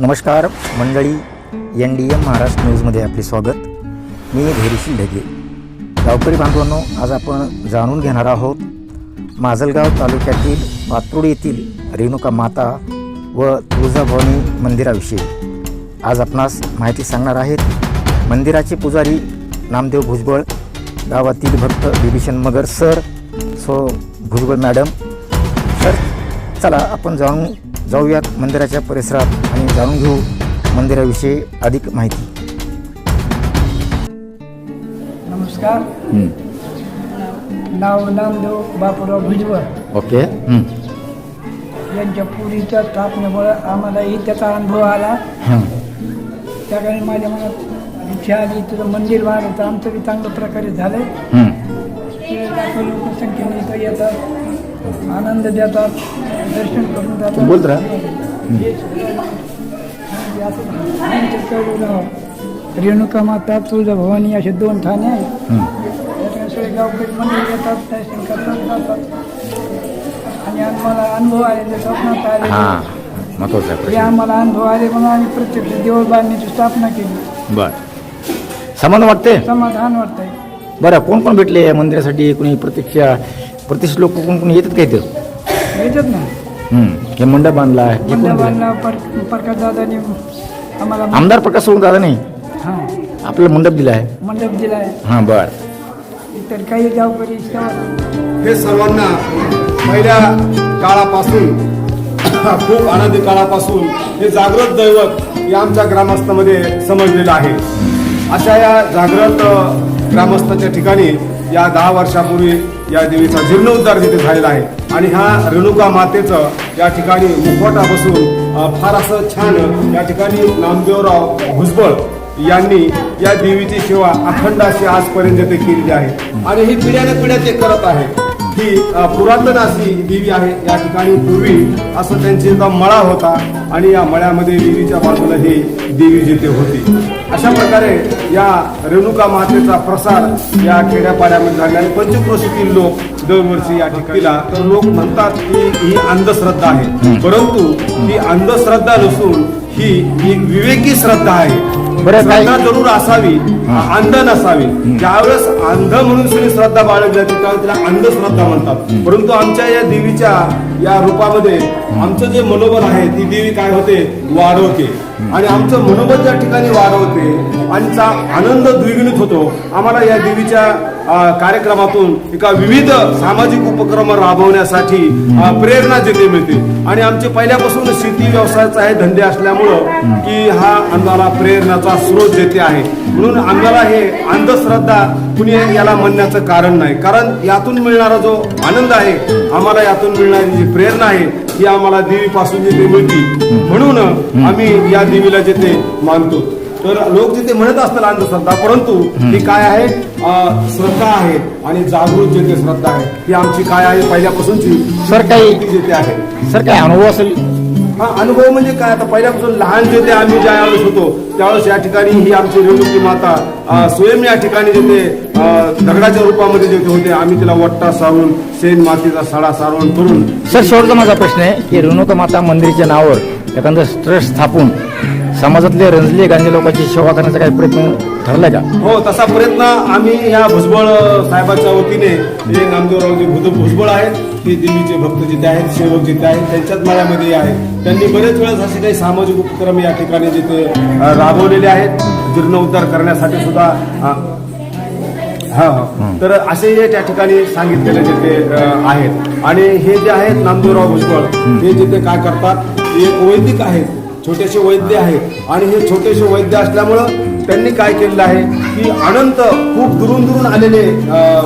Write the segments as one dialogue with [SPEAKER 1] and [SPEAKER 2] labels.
[SPEAKER 1] नमस्कार मंडळी N D M Maharashtra न्यूजमध्ये आपले स्वागत. मी धैर्यशील ढगे. गावकरी बांधवांनो आज आपण जाणून घेणार आहोत माजलगाव तालुक्यातील पात्रोड येथील रेणुका माता व तुळजाभवानी मंदिराविषयी. आज आपणास माहिती सांगणार आहेत मंदिराचे पुजारी नामदेव भुजबळ गावातील भक्त बिभीषण मगर सर सो भुजबळ मॅडम. तर चला आपण जाणून जाऊयात मंदिराच्या परिसरात आणि जाणून घेऊ मंदिराविषयी अधिक माहिती.
[SPEAKER 2] नमस्कार. नाव नामदेव बापूराव भुजबळ.
[SPEAKER 1] ओके.
[SPEAKER 2] यांच्या पुरीच्या स्थापनेमुळं आम्हाला त्याचा अनुभव आला. त्या कारण माझ्या मनात इच्छा आली तुझं मंदिर बांधलं तर आमचं बी चांगल्या प्रकारे झालं. लाखो लोक संख्येने इथं येतात. आनंद देतात. दर्शन करून जातात.
[SPEAKER 1] बोलत राहा.
[SPEAKER 2] रेणुका माता तुळजाभवानी असे दोन ठाणे आहेत. सगळे गावकरी मंदिर येतात दर्शन करतात जातात. आणि आम्हाला अनुभव आलेले स्वप्नात आले
[SPEAKER 1] हां महत्वाचं
[SPEAKER 2] हे आम्हाला अनुभव आले म्हणून आम्ही प्रत्यक्ष देऊळ बांधण्याची स्थापना केली.
[SPEAKER 1] बर. समाधान वाटते
[SPEAKER 2] समाधान वाटतंय.
[SPEAKER 1] बरं कोण कोण भेटले या मंदिरासाठी? कोणी प्रत्यक्ष प्रतिष्ठित लोक कोण कोण येतात का इथं?
[SPEAKER 2] येतात ना.
[SPEAKER 1] हं. हे मंडप बांधला आहे. हे कोण
[SPEAKER 2] मंडळ
[SPEAKER 1] दिलं?
[SPEAKER 2] बांधला पर प्रकाश दादानी आम्हाला
[SPEAKER 1] आमदार प्रकाश सोडून दादा नाही?
[SPEAKER 2] हां.
[SPEAKER 1] आपल्याला मंडप दिला आहे.
[SPEAKER 2] मंडप दिलाय
[SPEAKER 1] हां बर.
[SPEAKER 2] इतर काही गावकरी सेवा
[SPEAKER 3] हे सर्वांना पहिल्या काळापासून खूप आनंदी काळापासून हे जागृत दैवत हे आमच्या ग्रामस्थामध्ये समजलेलं आहे. अशा या जागृत अ, ग्रामस्थाच्या ठिकाणी या दहा वर्षापूर्वी या देवीचा जीर्णोद्धार तिथे झालेला आहे. आणि ह्या रेणुका मातेचं या ठिकाणी मुखवटा बसून फार असं छान या ठिकाणी नामदेवराव भुजबळ यांनी या देवीची सेवा अखंड अशी आजपर्यंत ते केलेली आहे. आणि ही पिढ्याने पिढ्या ते करत आहे. ही पुरातन अशी देवी आहे या ठिकाणी पूर्वी असं त्यांची मळा होता आणि या मळ्यामध्ये देवीच्या बाजूला ही देवी जिथे होती. अशा प्रकारे या रेणुका मातेचा प्रसार या खेड्यापाड्यामध्ये झाला आणि पंचक्रोशीतील लोक दरवर्षी या ठिकाणीला तर लोक म्हणतात की ही अंधश्रद्धा आहे. परंतु ही अंधश्रद्धा नसून ही एक विवेकी श्रद्धा आहे.
[SPEAKER 1] बरं, काय-
[SPEAKER 3] श्रद्धा जरूर असावी अंध नसावी. ज्यावेळेस अंध म्हणून श्री श्रद्धा बाळगली जाते त्यावेळेस तिला अंधश्रद्धा म्हणतात. परंतु आमच्या या देवीच्या या रूपामध्ये आमचं जे मनोबल आहे ती देवी काय होते? वाढवते. आणि आमचं मनोबल ज्या ठिकाणी वाढवते आणि चा आनंद द्विगुणित होतो आम्हाला या देवीच्या कार्यक्रमातून एका विविध सामाजिक उपक्रम राबवण्यासाठी प्रेरणा जिथे मिळते. आणि आमचे पहिल्यापासून शेती व्यवसायाचा हे धंदे असल्यामुळं की हा आम्हाला प्रेरणाचा स्रोत जेथे आहे. म्हणून आम्हाला हे अंधश्रद्धा कुणी याला म्हणण्याचं कारण नाही. कारण यातून मिळणारा जो आनंद आहे आम्हाला यातून मिळणारी जी प्रेरणा आहे ही आम्हाला देवीपासून जिथे मिळते म्हणून आम्ही या देवीला जिथे मानतो. तर लोक जिथे म्हणत असतात अंधश्रद्धा परंतु ही काय आहे? श्रद्धा आहे आणि जागृत जिथे श्रद्धा आहे ही आमची काय आहे? पहिल्यापासूनची
[SPEAKER 1] सर, काही-
[SPEAKER 3] जिथे आहे.
[SPEAKER 1] सर काय अनुभव असेल?
[SPEAKER 3] हा अनुभव म्हणजे काय? आता पहिल्यापासून लहान जेथे आम्ही ज्या वेळेस होतो त्यावेळेस या ठिकाणी ही आमची रेणुकी माता स्वयं या ठिकाणी जेथे दगडाच्या रूपामध्ये जेथे होते आम्ही तिला वट्टा सारून शेण मातीचा सडा सारवण करून
[SPEAKER 1] सर शेवटचा माझा प्रश्न आहे की रेणुका माता मंदिराच्या नावावर एखादं ट्रस्ट स्थापून समाजातले रंजले गांजे लोकांची सेवा करण्याचा काही प्रयत्न ठरलाय का?
[SPEAKER 3] हो तसा प्रयत्न आम्ही या भुजबळ साहेबाच्या वतीने जे नामदेवरावजी भुज भुजबळ आहेत ते देवीचे भक्त जिथे आहेत सेवक जिथे आहेत त्यांच्याच मळ्यामध्ये आहेत त्यांनी बरेच वेळेस असे काही सामाजिक उपक्रम या ठिकाणी जिथे राबवलेले आहेत. जीर्णोद्धार करण्यासाठी सुद्धा हा हा. तर असे हे त्या ठिकाणी सांगितलेले जिथे अ, आहेत. आणि हे जे आहेत नामदेवराव भुजबळ हे जिथे काय करतात एक वैदिक आहेत छोटेसे वैद्य आहेत. आणि हे छोटेसे वैद्य असल्यामुळं त्यांनी काय केलेलं आहे? की अनंत खूप दुरून दुरून आलेले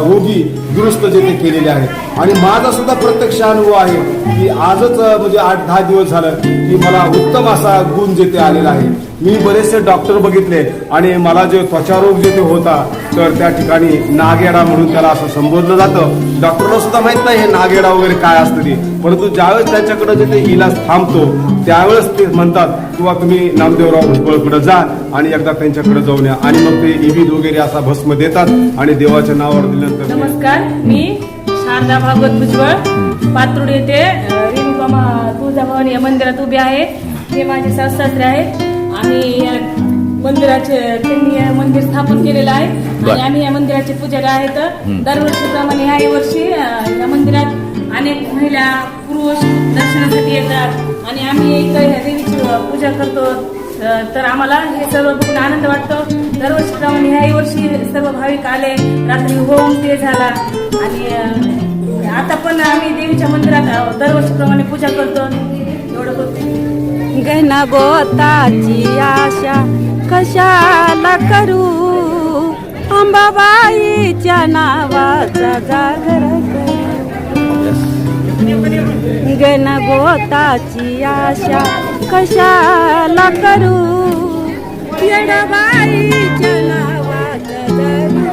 [SPEAKER 3] रोगी दुरुस्त जेथे केलेले आहेत. आणि माझा सुद्धा प्रत्यक्ष अनुभव आहे की आजच म्हणजे आठ दहा दिवस झालं की मला उत्तम असा गुण जेथे आलेला आहे. मी बरेचसे डॉक्टर बघितले आणि मला जे त्वचारोग जेथे होता तर त्या ठिकाणी नागेडा म्हणून त्याला असं संबोधलं जातं. डॉक्टरला सुद्धा माहीत नाही हे नागेडा वगैरे काय असतं ते. परंतु ज्यावेळेस त्यांच्याकडे ते इलाज थांबतो त्यावेळेस ते म्हणतात किंवा तुम्ही नामदेवराव भुजबळकडे जा आणि एकदा त्यांच्याकडे जाऊन या. आणि मग ते इविद वगैरे असा भस्म देतात आणि देवाच्या नावावर दिल्यानंतर
[SPEAKER 4] नमस्कार मी शारदा भागवत भुजबळ पात्रुड येथे रेणुका तुळजाभवानी या मंदिरात उभी आहे. हे माझे सासू सासरे आहेत. आम्ही या मंदिराचे त्यांनी हे मंदिर स्थापन केलेलं आहे. आणि आम्ही या मंदिराचे पुजारी आहेत. दरवर्षीप्रमाणे ह्या वर्षी अं, या मंदिरात अनेक महिला पुरुष दर्शनासाठी येतात. आणि आम्ही इथं ह्या देवीची पूजा करतो. तर आम्हाला हे सर्व बघून आनंद वाटतो. दरवर्षीप्रमाणे ह्याही वर्षी सर्व भाविक आले. रात्री होम ते झाला. आणि आता पण आम्ही देवीच्या मंदिरात दरवर्षीप्रमाणे पूजा करतो. एवढं करतो
[SPEAKER 5] गणगोताची आशा. कशाला करू? अंबाबाईच्या नावाचा जागर करू गणगोताची आशा कशाला करू येडाबाईच्या नावाचा जागर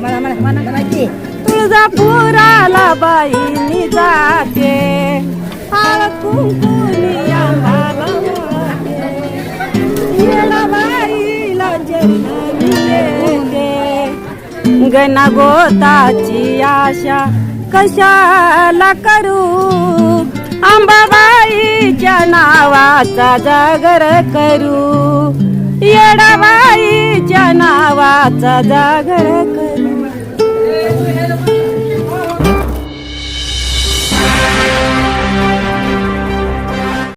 [SPEAKER 5] मला मला मला म्हणायची तुळजापुराला बाईनी जाते आळ कुंकुनिया बाईला गणगोताची आशा कशाला करू? अंबाबाईच्या नावाचा जागर करू. येडाबाईच्या नावाचा जागर करू.